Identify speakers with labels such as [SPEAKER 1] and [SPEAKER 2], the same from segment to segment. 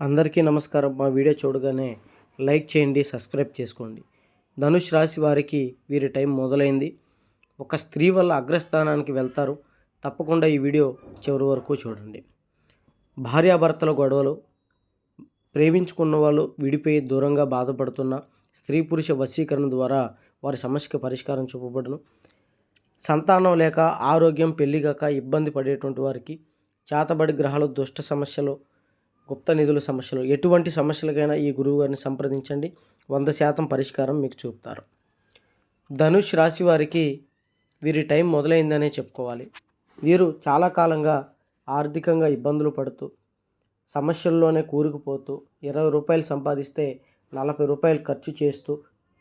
[SPEAKER 1] అందరికీ నమస్కారం. మా వీడియో చూడగానే లైక్ చేయండి సబ్స్క్రైబ్ చేసుకోండి. ధనుష్ రాశి వారికి వీరి టైం మొదలైంది. ఒక స్త్రీ వల్ల అగ్రస్థానానికి వెళ్తారు. తప్పకుండా ఈ వీడియో చివరి వరకు చూడండి. భార్యాభర్తల గొడవలు ప్రేమించుకున్న వాళ్ళు విడిపోయి దూరంగా బాధపడుతున్న స్త్రీ పురుష వశీకరణ ద్వారా వారి సమస్యకు పరిష్కారం చూపబడును. సంతానం లేక ఆరోగ్యం పెళ్ళిగాక ఇబ్బంది పడేటువంటి వారికి చేతబడి గ్రహాలు దుష్ట సమస్యలు గుప్త నిధుల సమస్యలు. ఎటువంటి సమస్యలకైనా ఈ గురువు గారిని సంప్రదించండి. వంద శాతం పరిష్కారం మీకు చూపుతారు. ధనుష్ రాశి వారికి వీరి టైం మొదలైందనే చెప్పుకోవాలి. వీరు చాలా కాలంగా ఆర్థికంగా ఇబ్బందులు పడుతూ సమస్యల్లోనే కూరుకుపోతూ ఇరవై రూపాయలు సంపాదిస్తే నలభై రూపాయలు ఖర్చు చేస్తూ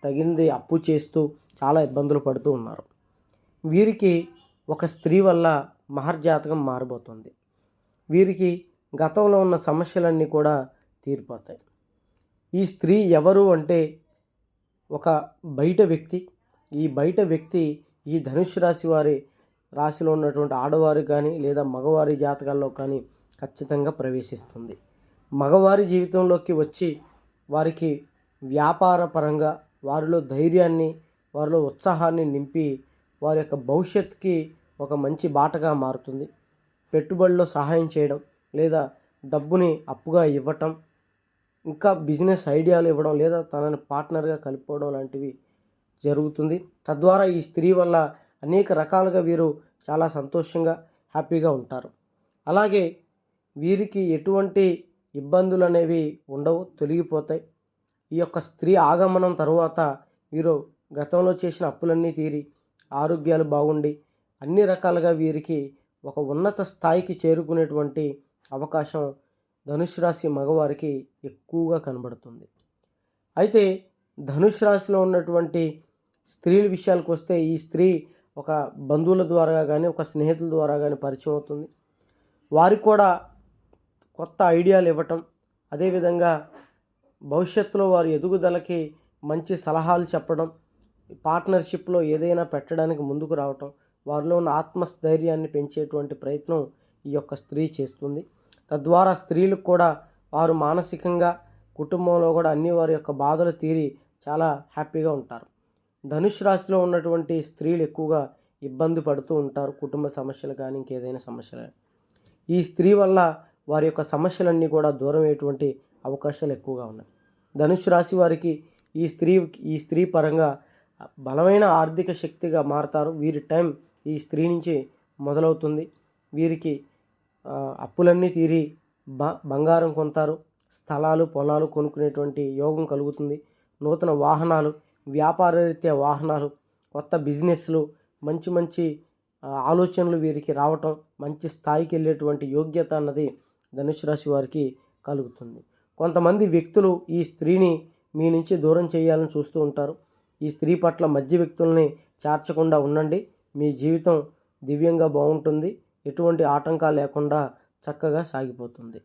[SPEAKER 1] తగినది అప్పు చేస్తూ చాలా ఇబ్బందులు పడుతూ ఉన్నారు. వీరికి ఒక స్త్రీ వల్ల మహర్జాతకం మారిపోతుంది వీరికి గతంలో ఉన్న సమస్యలన్నీ కూడా తీరిపోతాయి. ఈ స్త్రీ ఎవరు అంటే ఒక బయట వ్యక్తి ఈ బయట వ్యక్తి ఈ ధనుష్ రాశి వారి రాశిలో ఉన్నటువంటి ఆడవారు కానీ లేదా మగవారి జాతకాల్లో కానీ ఖచ్చితంగా ప్రవేశిస్తుంది. మగవారి జీవితంలోకి వచ్చి వారికి వ్యాపార పరంగా వారిలో ధైర్యాన్ని వారిలో ఉత్సాహాన్ని నింపి వారి యొక్క భవిష్యత్తుకి ఒక మంచి బాటగా మారుతుంది. పెట్టుబడిలో సహాయం చేయడం లేదా డబ్బుని అప్పుగా ఇవ్వటం ఇంకా బిజినెస్ ఐడియాలు ఇవ్వడం లేదా తనని పార్ట్నర్గా కలుపుకోవడం లాంటివి జరుగుతుంది. తద్వారా ఈ స్త్రీ వల్ల అనేక రకాలుగా వీరు చాలా సంతోషంగా హ్యాపీగా ఉంటారు. అలాగే వీరికి ఎటువంటి ఇబ్బందులు అనేవి ఉండవు తొలగిపోతాయి. ఈ యొక్క స్త్రీ ఆగమనం తర్వాత వీరు గతంలో చేసిన అప్పులన్నీ తీరి ఆరోగ్యాలు బాగుండి అన్ని రకాలుగా వీరికి ఒక ఉన్నత స్థాయికి చేరుకునేటువంటి అవకాశం ధనుష్ రాశి మగవారికి ఎక్కువగా కనబడుతుంది. అయితే ధనుష్ రాశిలో ఉన్నటువంటి స్త్రీల విషయాలకు వస్తే ఈ స్త్రీ ఒక బంధువుల ద్వారా కానీ ఒక స్నేహితుల ద్వారా కానీ పరిచయం అవుతుంది. వారికి కూడా కొత్త ఐడియాలు ఇవ్వటం అదేవిధంగా భవిష్యత్తులో వారి ఎదుగుదలకి మంచి సలహాలు చెప్పడం పార్ట్నర్షిప్లో ఏదైనా పెట్టడానికి ముందుకు రావటం వారిలో ఉన్న ఆత్మస్థైర్యాన్ని పెంచేటువంటి ప్రయత్నం ఈ యొక్క స్త్రీ చేస్తుంది. తద్వారా స్త్రీలకు కూడా వారు మానసికంగా కుటుంబంలో కూడా అన్ని వారి యొక్క బాధలు తీరి చాలా హ్యాపీగా ఉంటారు. ధనుష్ రాశిలో ఉన్నటువంటి స్త్రీలు ఎక్కువగా ఇబ్బంది పడుతూ ఉంటారు. కుటుంబ సమస్యలు కానీ ఇంకేదైనా సమస్యలు కానీ. ఈ స్త్రీ వల్ల వారి యొక్క సమస్యలన్నీ కూడా దూరం అయ్యేటువంటి అవకాశాలు ఎక్కువగా ఉన్నాయి. ధనుష్ రాశి వారికి ఈ స్త్రీ ఈ స్త్రీ పరంగా బలమైన ఆర్థిక శక్తిగా మారతారు. వీరి టైం ఈ స్త్రీ నుంచి మొదలవుతుంది. వీరికి అప్పులన్నీ తీరి బ బంగారం కొంటారు స్థలాలు పొలాలు కొనుక్కునేటువంటి యోగం కలుగుతుంది. నూతన వాహనాలు వ్యాపార రీత్యా వాహనాలు కొత్త బిజినెస్లు మంచి మంచి ఆలోచనలు వీరికి రావటం మంచి స్థాయికి వెళ్ళేటువంటి యోగ్యత అన్నది ధనుసు రాశి వారికి కలుగుతుంది. కొంతమంది వ్యక్తులు ఈ స్త్రీని మీ నుంచి దూరం చేయాలని చూస్తూ ఉంటారు. ఈ స్త్రీ పట్ల మధ్య వ్యక్తుల్ని చేర్చకుండా ఉండండి. మీ జీవితం దివ్యంగా బాగుంటుంది. ఎటువంటి ఆటంకాలు లేకుండా చక్కగా సాగిపోతుంది.